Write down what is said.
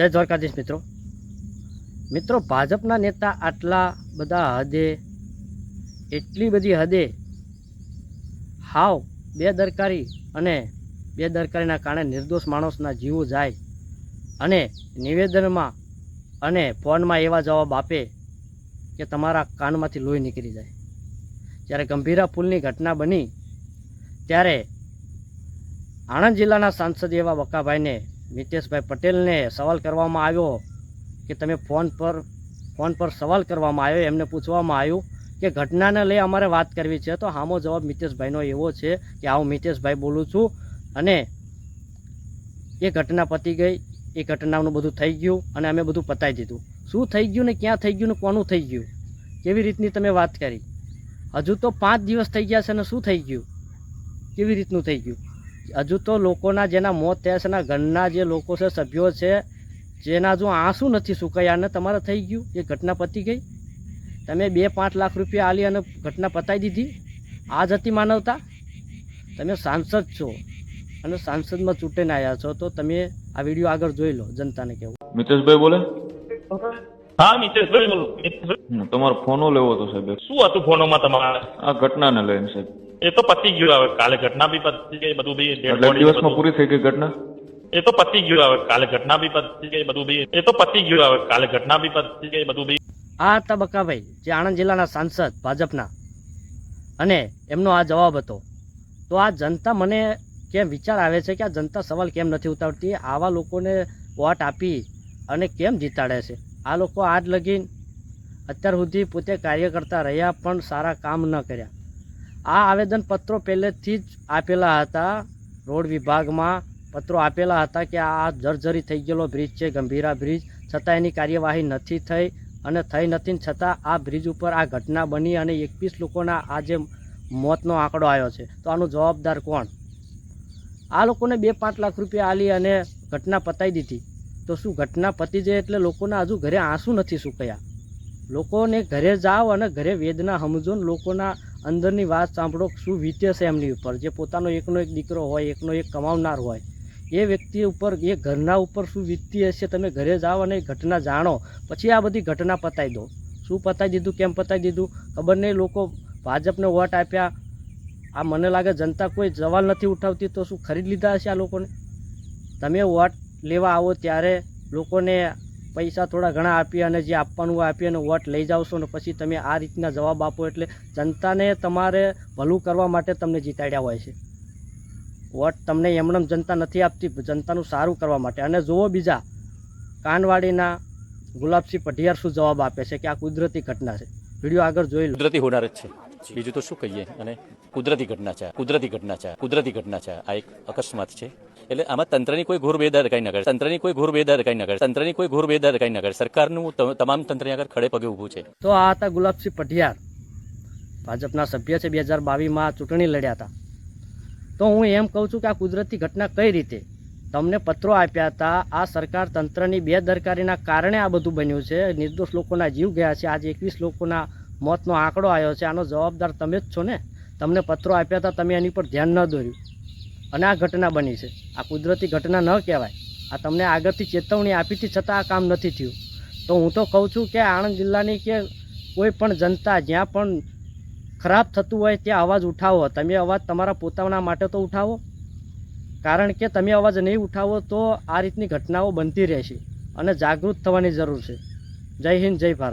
જય દ્વારકાધીશ મિત્રો. મિત્રો, ભાજપના નેતા આટલા બધા હદે, એટલી બધી હદે હાવ બેદરકારી અને બેદરકારીના કારણે નિર્દોષ માણસના જીવો જાય અને નિવેદનમાં અને ફોનમાં એવા જવાબ આપે કે તમારા કાનમાંથી લોહી નીકળી જાય. જ્યારે ગંભીરા પુલની ઘટના બની, ત્યારે આણંદ જિલ્લાના સાંસદ એવા બકાભાઈને મિતેશભાઈ પટેલને સવાલ કરવામાં આવ્યો કે તમે ફોન પર ફોન પર સવાલ કરવામાં આવ્યો, એમને પૂછવામાં આવ્યું કે ઘટનાને લઈ અમારે વાત કરવી છે. તો હામો જવાબ મિતેશભાઈનો એવો છે કે હું મિતેશભાઈ બોલું છું અને એ ઘટના પતી ગઈ, એ ઘટનાનું બધું થઈ ગયું અને અમે બધું પતાવી દીધું. શું થઈ ગયું ને ક્યાં થઈ ગયું ને કોનું થઈ ગયું? કેવી રીતની તમે વાત કરી? હજુ તો પાંચ દિવસ થઈ ગયા છે ને શું થઈ ગયું? કેવી રીતનું થઈ ગયું? હજુ તો લોકોના જેના મોત થયા છે એના ઘરના જે લોકો છે સભ્યો છે જેના જો આંસુ નથી સુકાયા અને તમારે થઈ ગયું એ ઘટના પતી ગઈ? તમે બે પાંચ લાખ રૂપિયા આલી અને ઘટના પતાવી દીધી? આ જ હતી માનવતા? તમે સાંસદ છો અને સાંસદમાં ચૂંટીને આવ્યા છો તો તમે આ વીડિયો આગળ જોઈ લો જનતાને કેવું મિતેશભાઈ બોલે? હા મિતેશભાઈ બોલો. તમારો ફોનો લેવો હતો સાહેબ. શું હતું ફોનોમાં તમારે? આ ઘટનાને લઈને સાહેબ. એ તો પતી ગયું હવે કાલે ઘટના બી પતી ગઈ બધું બી એટલે દિવસમાં પૂરી થઈ ગઈ ઘટના? એ તો પતી ગયું હવે કાલે ઘટના બી પતી ગઈ બધું બી. એ તો પતી ગયું હવે કાલે ઘટના બી પતી ગઈ બધું બી. આ હતા બકાભાઈ જે આણંદ જિલ્લાના સાંસદ ભાજપના અને એમનો આ જવાબ હતો. તો આ જનતા મને કેમ વિચાર આવે છે કે આ જનતા સવાલ કેમ નથી ઉતારતી? આવા લોકોને વોટ આપી અને કેમ જીતાડે છે? આ લોકો આજ લગીન અત્યાર સુધી પોતે કાર્ય કરતા રહ્યા પણ સારા કામ ન કર્યા. આ આવેદનપત્રો પહેલેથી જ આપેલા હતા. રોડ વિભાગમાં પત્રો આપેલા હતા કે આ જર્જરી થઈ ગયેલો બ્રિજ છે, ગંભીરા બ્રિજ. છતાં એની કાર્યવાહી નથી થઈ અને થઈ નથી છતાં આ બ્રિજ ઉપર આ ઘટના બની અને એકવીસ લોકોના આજે મોતનો આંકડો આવ્યો છે. તો આનું જવાબદાર કોણ? આ લોકોને બે પાંચ લાખ રૂપિયા આલી અને ઘટના પતાવી દીધી. તો શું ઘટના પતી જાય એટલે લોકોના હજુ ઘરે આંસુ નથી સુકાયા? લોકોને ઘરે જાઓ અને ઘરે વેદના સમજો લોકોના અંદરની વાત સાંભળો શું વીતે છે એમની ઉપર. જે પોતાનો એકનો એક દીકરો હોય, એકનો એક કમાવનાર હોય, એ વ્યક્તિ ઉપર, એ ઘરના ઉપર શું વીતતી હશે તમે ઘરે જાઓ અને એ ઘટના જાણો. પછી આ બધી ઘટના પતાવી દો. શું પતાવી દીધું? કેમ પતાવી દીધું? ખબર નહીં લોકો ભાજપને વોટ આપ્યા. આ મને લાગે જનતા કોઈ સવાલ નથી ઉઠાવતી તો શું ખરીદ લીધા હશે આ લોકોને? તમે વોટ લેવા આવો ત્યારે લોકોને પૈસા થોડા ઘણા આપી અને જે આપવાનું હોય આપી અને વોટ લઈ જાઓ છો ને પછી તમે આ રીતના જવાબ આપો એટલે જનતાને તમારે ભલું કરવા માટે તમને જીતાડ્યા હોય છે. વોટ તમને એમનેમ જનતા નથી આપતી, જનતાનું સારું કરવા માટે. અને જુઓ બીજા, કાનવાડીના ગુલાબસિંહ પઢિયાર શું જવાબ આપે છે કે આ કુદરતી ઘટના છે. વીડિયો આગળ જોઈ કુદરતી હોનાર જ છે. બીજું તો શું કહીએ? અને કુદરતી ઘટના છે, કુદરતી ઘટના છે, કુદરતી ઘટના છે. આ એક અકસ્માત છે. એટલે આમાં તંત્રની કોઈ ઘોર બેદરકારી ન કરે. તંત્રની કોઈ ઘોર બેદરકારી ન કરે. તંત્રની કોઈ ઘોર બેદરકારી ન કરે. સરકારનું તમામ તંત્ર આગળ ખડે પગે ઊભું છે. તો આ હતા ગુલાબસિંહ પઢિયાર. ભાજપના સભ્ય છે, બે હજાર બાવીસમાં ચૂંટણી લડ્યા હતા. તો હું એમ કહું છું કે આ કુદરતી ઘટના કઈ રીતે? તમને પત્રો આપ્યા હતા, આ સરકાર તંત્રની બેદરકારીના કારણે આ બધું બન્યું છે. નિર્દોષ લોકોના જીવ ગયા છે. આજે એકવીસ લોકોના મોતનો આંકડો આવ્યો છે. આનો જવાબદાર તમે જ છો ને. તમને પત્રો આપ્યા હતા, તમે એની પર ધ્યાન ન દોર્યું. અને આ ઘટના બની છે. આ કુદરતી ઘટના ન કહેવાય. આ તમને આગળથી ચેતવણી આપીથી છતાં આ કામ નથી થયું. તો હું તો કહું છું કે આણંદ જિલ્લાની કે કોઈ પણ જનતા જ્યાં પણ ખરાબ થતું હોય ત્યાં અવાજ ઉઠાવો. તમે અવાજ તમારા પોતાના માટે તો ઉઠાવો. કારણ કે તમે અવાજ નહીં ઉઠાવો તો આ રીતની ઘટનાઓ બનતી રહેશે અને જાગૃત થવાની જરૂર છે. જય હિન્દ, જય ભારત.